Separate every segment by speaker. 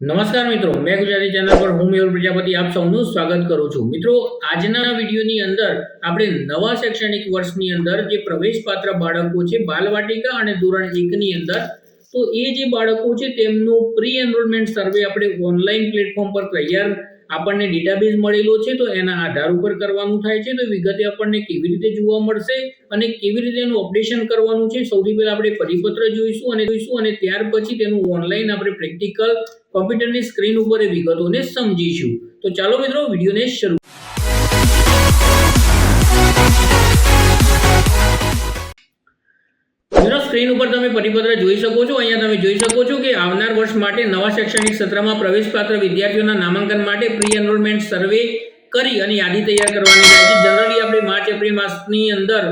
Speaker 1: નમસ્કાર મિત્રો, મેં ગુજરાતી ચેનલ પર હું મેહુલ પ્રજાપતિ આપ સૌનું સ્વાગત કરું છું. મિત્રો, આજના વિડીયોની અંદર આપણે નવા શૈક્ષણિક વર્ષની અંદર જે પ્રવેશપાત્ર બાળકો છે, બાલવાટિકા અને ધોરણ એકની અંદર, તો એ જે બાળકો છે, તેમનું પ્રી એનરોલમેન્ટ સર્વે આપણે ઓનલાઈન પ્લેટફોર્મ પર તૈયાર આપણને ડેટાબેઝ મળેલો છે તો એના આધાર ઉપર કરવાનું થાય છે. તો વિગતે આપણને કેવી રીતે જોવા મળશે અને કેવી રીતે એનું અપડેશન કરવાનું છે, સૌથી પહેલા આપણે પરિપત્ર જોઈશું અને જોઈશું અને ત્યાર પછી તેનું ઓનલાઈન આપણે પ્રેક્ટિકલ કોમ્પ્યુટરની સ્ક્રીન ઉપર એ વિગતોને સમજીશું. તો ચાલો મિત્રો, વિડીયોને શરૂ મિત્રો સ્ક્રીન ઉપર તમે પરિપત્ર જોઈ શકો છો. અહીંયા તમે જોઈ શકો છો કે આવનાર વર્ષ માટે નવા શૈક્ષણિક સત્રમાં પ્રવેશપાત્ર વિદ્યાર્થીઓના નામાંકન માટે પ્રી એનરોલમેન્ટ સર્વે કરી અને યાદી તૈયાર કરવાની થાય છે. જનરલી આપણે માર્ચ, એપ્રિલ માસની અંદર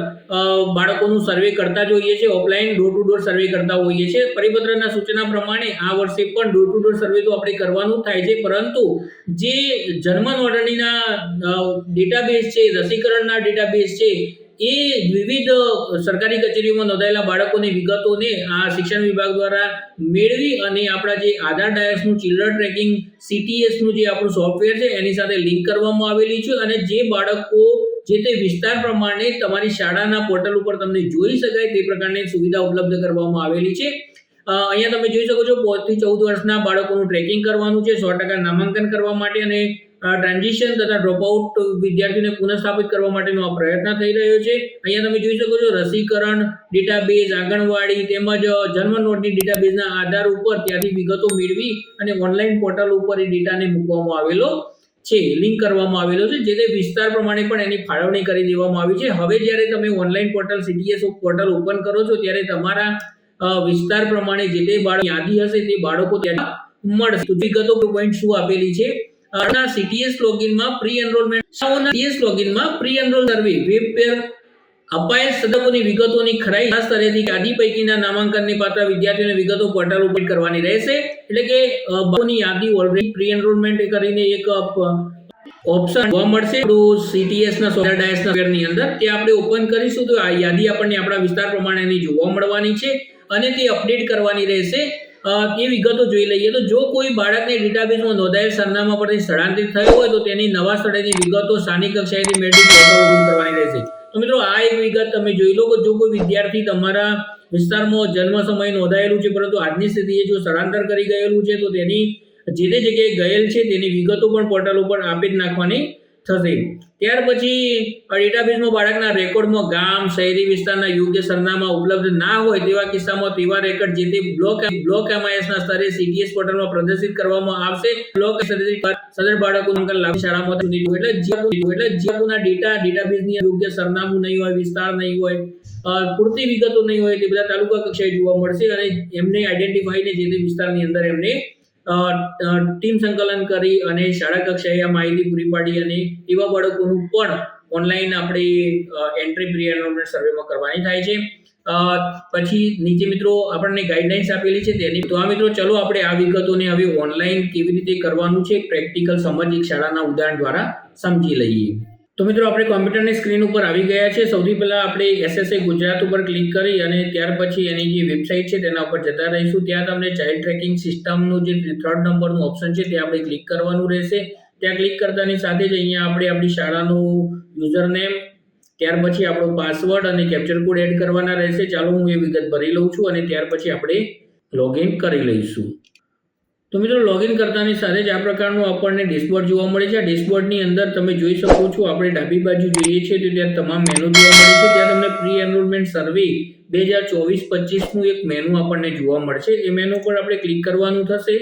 Speaker 1: બાળકોનું સર્વે કરતા જોઈએ છે offline door to door survey કરતા હોઈએ છીએ. પરિપત્રના સૂચના પ્રમાણે આ વર્ષે પણ ડોર ટુ ડોર સર્વે તો આપણે કરવાનું થાય છે. પરંતુ જે જન્મ નોંધણીના ડેટાબેઝ છે, રસીકરણના ડેટાબેઝ છે એ વિવિધ સરકારી કચેરીઓમાં નોંધાયેલા બાળકોની વિગતોને આ શિક્ષણ વિભાગ દ્વારા મેળવી અને આપણા જે આધાર ડાયસનું ચિલ્ડ્રન ટ્રેકિંગ સીટીએસનું જે આપણું સોફ્ટવેર છે, એની સાથે લિંક કરવામાં આવેલી છે અને જે બાળકો જે તે વિસ્તાર પ્રમાણે તમારી શાળાના પોર્ટલ ઉપર તમને જોઈ શકાય તે પ્રકારની સુવિધા ઉપલબ્ધ કરવામાં આવેલી છે. અહીંયા તમે જોઈ શકો છો, પોતથી ચૌદ વર્ષના બાળકોનું ટ્રેકિંગ કરવાનું છે, સો ટકા નામાંકન કરવા માટે અને ટ્રાન્ઝિશન તથા ડ્રોપઆઉટ વિદ્યાર્થીઓને પુનઃસ્થાપિત કરવા માટેનો આ પ્રયત્ન થઈ રહ્યો છે. અહીંયા તમે જોઈ શકો છો રસીકરણ ડેટાબેઝ આંગણવાડી તેમજ જન્મ નોંધણી ડેટાબેઝના આધાર ઉપર ત્યાંથી વિગતો મેળવી અને ઓનલાઈન પોર્ટલ ઉપર એ ડેટાને મૂકવામાં આવેલો છે લિંક કરવામાં આવેલો છે જે તે વિસ્તાર પ્રમાણે પણ એની ફાળવણી કરી દેવામાં આવી છે. હવે જ્યારે તમે online portal CTS portal open કરો છો, ત્યારે તમારા વિસ્તાર પ્રમાણે જે તે બાળક યાદી હશે તે બાળકો ત્યાં મળશે. વિગતો પોઈન્ટ શું આપેલી છે? આના સીટીએસ લોગિનમાં પ્રી એનરોલમેન્ટ સીટીએસ લોગિનમાં પ્રી એનરોલ સર્વે વેબ પર અપાયેલ સદકોની વિગતોની ખરાઈ ખાસ તરેથી યાદી પૈકીના નામાંકનની પાત્ર વિદ્યાર્થીઓની વિગતો પોર્ટલ ઉપર કરવાની રહેશે. એટલે કે બની યાદી ઓલરેડી પ્રી એનરોલમેન્ટ કરીને એક ઓપ્શન જોવા મળશે. આપણું CTS ના સોફ્ટવેર ડાયસ ના ની અંદર. તે આપણે ઓપન કરીશું તો આ યાદી આપણને આપણા વિસ્તાર પ્રમાણેની જોવા મળવાની છે અને તે અપડેટ કરવાની રહેશે. એ વિગતો જોઈ લઈએ તો જો કોઈ બાળકને ડેટાબેઝમાં નોંધાયેલ સરનામા પરથી સ્થળાંતરિત થયું હોય તો તેની નવા સ્થળેની વિગતો સ્થાનિક કક્ષાએથી મેળવી પોર્ટલ કરવાની રહેશે. તો મિત્રો, આ એક વિગત તમે જોઈ લો કે જો કોઈ વિદ્યાર્થી તમારા વિસ્તારમાં જન્મ સમય નોંધાયેલું છે, પરંતુ આજની સ્થિતિએ જો સ્થળાંતર કરી ગયેલું છે, તો તેની જે તે જગ્યાએ ગયેલ છે, તેની વિગતો પણ પોર્ટલ ઉપર આપી જ નાખવાની થશે. ત્યાર પછી ડેટાબેઝમાં બાળકના રેકોર્ડમાં ગામ, શહેરી વિસ્તારના યોગ્ય સરનામા ઉપલબ્ધ ના હોય તેવા કિસ્સામાં તેવા રેકોર્ડ જે તે બ્લોક બ્લોક એમઆઈએસના સ્તરે સીટીએસ પોર્ટલમાં પ્રદર્શિત કરવામાં આવશે. બ્લોક સદર બાળકો અંકલ લાભ શાળામાં એટલે એટલે જે ડેટા ડેટાબેઝની યોગ્ય સરનામું નહીં હોય, વિસ્તાર નહીં હોય પૂરતી વિગતો નહીં હોય તે બધા તાલુકા કક્ષાએ જોવા મળશે અને એમને આઈડેન્ટિફાઈને જે તે વિસ્તારની અંદર એમને ટીમ સંકલન કરી અને શાળા કક્ષાએ આ માહિતી પૂરી પાડી અને એવા બાળકોનું પણ ઓનલાઈન આપણે એન્ટ્રી પ્રી એનરોલમેન્ટ સર્વેમાં કરવાની થાય છે. પછી નીચે મિત્રો આપણને ગાઈડલાઇન્સ આપેલી છે તેની. તો આ મિત્રો ચલો આપણે આ વિગતોને હવે ઓનલાઈન કેવી રીતે કરવાનું છે પ્રેક્ટિકલ સમજ એક શાળાના ઉદાહરણ દ્વારા સમજી લઈએ. તો મિત્રો, આપણે કોમ્પ્યુટરની સ્ક્રીન ઉપર આવી ગયા છે. સૌથી પહેલાં આપણે એસએસએ ગુજરાત ઉપર ક્લિક કરી અને ત્યાર પછી એની જે વેબસાઇટ છે તેના ઉપર જતા રહીશું. ત્યાં તમને ચાઇલ્ડ ટ્રેકિંગ સિસ્ટમનું જે થર્ડ નંબરનું ઓપ્શન છે તે આપણે ક્લિક કરવાનું રહેશે. ત્યાં ક્લિક કરતાની સાથે જ અહીંયા આપણે આપણી શાળાનું યુઝર નેમ ત્યાર પછી આપણો પાસવર્ડ અને કેપ્ચર કોડ એડ કરવાના રહેશે. ચાલો હું એ વિગત ભરી લઉં છું અને ત્યાર પછી આપણે લોગિન કરી લઈશું. તો મિત્રો લોગિન કરતાની સાથે જ આ પ્રકારનું આપણને ડેશબોર્ડ જોવા મળે છે. આ ડેશબોર્ડની અંદર તમે જોઈ શકો છો, આપણે ડાબી બાજુ જોઈએ છીએ, તો ત્યાં તમામ મેનુ જોવા મળે છે. ત્યાં તમને પ્રી એનરોલમેન્ટ સર્વે બે હજાર ચોવીસ પચીસનું એક મેનુ આપણને જોવા મળશે. એ મેનુ પર આપણે ક્લિક કરવાનું થશે.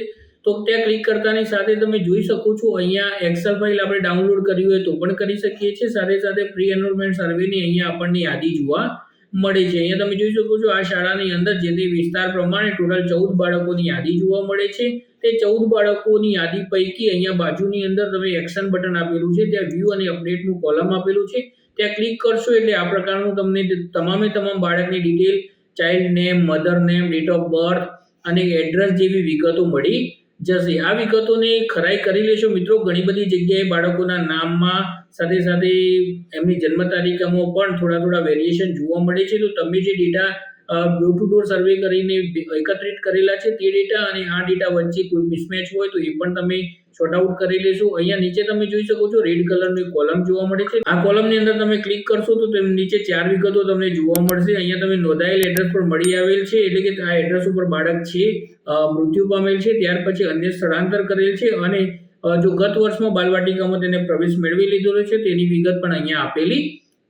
Speaker 1: તો ત્યાં ક્લિક કરતાની સાથે તમે જોઈ શકો છો, અહીંયા એક્સેલ ફાઇલ આપણે ડાઉનલોડ કરવી હોય તો પણ કરી શકીએ છીએ. સાથે સાથે પ્રી એનરોલમેન્ટ સર્વેની અહીંયા આપણને યાદી જોવા મળે છે. અહીંયા તમે જોઈ શકો છો, આ શાળાની અંદર જે તે વિસ્તાર પ્રમાણે ટોટલ ચૌદ બાળકોની યાદી જોવા મળે છે. તે ચૌદ બાળકોની યાદી પૈકી અહીંયા બાજુની અંદર તમે એક્શન બટન આપેલું છે, ત્યાં વ્યૂ અને અપડેટનું કોલમ આપેલું છે. ત્યાં ક્લિક કરશો એટલે આ પ્રકારનું તમને તમામે તમામ બાળકની detail child name mother name date of birth અને એડ્રેસ જેવી વિગતો મળી જશે. આ વિગતોને ખરાઈ કરી લેશો મિત્રો. ઘણી બધી જગ્યાએ બાળકોના નામમાં સાથે સાથે એમની જન્મ તારીખમાં પણ થોડા થોડા વેરિએશન જોવા મળે છે. તો તમે જે data door to door survey કરીને એકત્રિત કરેલા છે તે ડેટા અને આ ડેટા વચ્ચે કોઈ મિસમેચ હોય તો એ પણ તમે શોર્ટ આઉટ કરી લેશો. અહીંયા નીચે તમે જોઈ શકો છો રેડ કલરની કોલમ જોવા મળે છે. આ કોલમની અંદર તમે ક્લિક કરશો તો તેમ નીચે ચાર વિગતો તમને જોવા મળશે. અહીંયા તમે નોંધાયેલ એડ્રેસ પર મળી આવેલ છે એટલે કે આ એડ્રેસ ઉપર બાળક છે મૃત્યુ પામેલ છે, ત્યાર પછી અન્ય સ્થળાંતર કરેલ છે અને જો ગત વર્ષમાં બાલવાટિકામાં તેને પ્રવેશ મેળવી લીધેલો છે તેની વિગત પણ અહીંયા આપેલી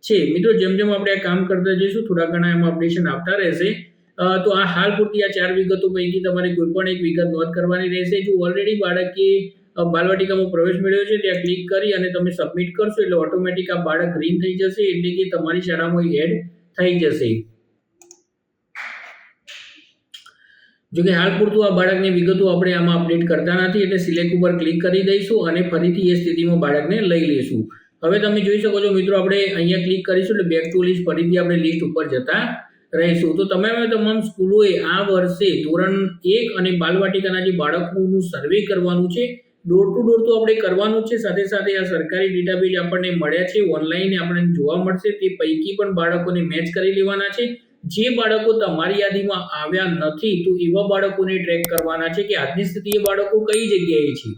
Speaker 1: છે. મિત્રો, જેમ જેમ આપણે આ કામ કરતા જઈશું, થોડા ઘણા એમાં અપડેશન આવતા રહેશે. તો આ હાલ પૂરતી આ ચાર વિગતો પૈકી તમારે કોઈ પણ એક વિગત નોંધ કરવાની રહેશે. જો ઓલરેડી બાળકે બાલવાટિકામાં પ્રવેશ મેળવ્યો છે, ત્યાં ક્લિક કરી અને તમે સબમિટ કરશો, એટલે ઓટોમેટિક આ બાળક ગ્રીન થઈ જશે, એટલે કે તમારી શાળામાં એડ થઈ જશે. જો કે હાલ પૂરતું આ બાળકની વિગતો આપણે આમાં અપડેટ કરતા નથી, એટલે સિલેક્ટ ઉપર ક્લિક કરી દઈશું અને ફરીથી એ સ્થિતિમાં બાળકને લઈ લઈશું. હવે તમે જોઈ શકો છો મિત્રો, આપણે અહીંયા ક્લિક કરીશું એટલે બેક ટુ લિસ્ટ ફરીથી આપણે લિસ્ટ ઉપર જતા રહીશું. તો તમે તમામ સ્કૂલોએ આ વર્ષે ધોરણ એક અને બાલવાટિકાના જે બાળકોનું સર્વે કરવાનું છે ડોર ટુ ડોર તો આપણે કરવાનું છે. સાથે સાથે આ સરકારી ડેટાબેઝ આપણને મળ્યા છે ઓનલાઈન આપણને જોવા મળશે. તે પૈકી પણ બાળકોને મેચ કરી લેવાના છે. જે બાળકો તમારી યાદીમાં આવ્યા નથી, તો એવા બાળકોને ટ્રેક કરવાના છે કે આજની સ્થિતિએ બાળકો કઈ જગ્યાએ છે?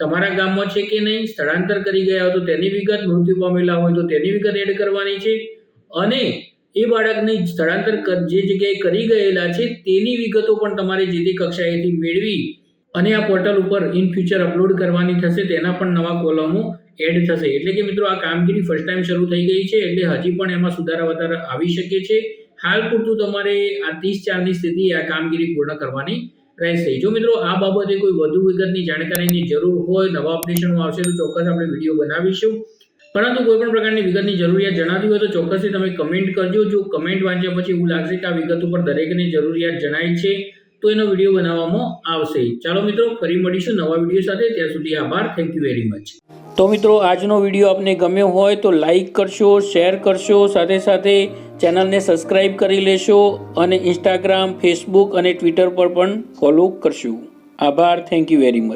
Speaker 1: તમારા ગામમાં છે કે નહીં? સ્થળાંતર કરી ગયા હોય તો તેની વિગત મૃત્યુ પામેલા હોય તો તેની વિગત એડ કરવાની છે. અને એ બાળકને સ્થળાંતર જે જગ્યાએ કરી ગયેલા છે તેની વિગતો પણ તમારે જે તે કક્ષાએથી મેળવી અને આ પોર્ટલ ઉપર ઇન ફ્યુચર અપલોડ કરવાની થશે. તેના પણ નવા કોલમો એડ થશે. એટલે કે મિત્રો આ કામગીરી ફર્સ્ટ ટાઈમ શરૂ થઈ ગઈ છે એટલે હજી પણ એમાં સુધારા વધારા આવી શકે છે. હાલ પૂરતું તમારે આ ત્રીસ ચારની સ્થિતિ આ કામગીરી પૂર્ણ કરવાની રહેશે જો મિત્રો આ બાબતે કોઈ વધુ વિગતની જાણકારીની જરૂર હોય, નવા અપડેશનો આવશે તો ચોક્કસ આપણે વીડિયો બનાવીશું. પરંતુ કોઈ પણ પ્રકારની વિગતની જરૂરિયાત જણાવી હોય તો ચોક્કસથી તમે કમેન્ટ કરજો. જો કમેન્ટ વાંચ્યા પછી એવું લાગશે કે આ વિગત ઉપર દરેકની જરૂરિયાત જણાય છે, તો એનો વીડિયો બનાવવામાં આવશે. ચાલો મિત્રો, ફરી મળીશું નવા વીડિયો સાથે. ત્યાં સુધી આભાર. થેન્ક યુ વેરી મચ તો મિત્રો, આજનો વીડિયો આપને ગમ્યો હોય તો લાઈક કરશો શેર કરશો. સાથે સાથે ચેનલને સબસ્ક્રાઈબ કરી લેશો અને ઇન્સ્ટાગ્રામ ફેસબુક અને ટ્વિટર પર પણ ફોલો કરશું. આભાર થેન્ક યુ વેરી મચ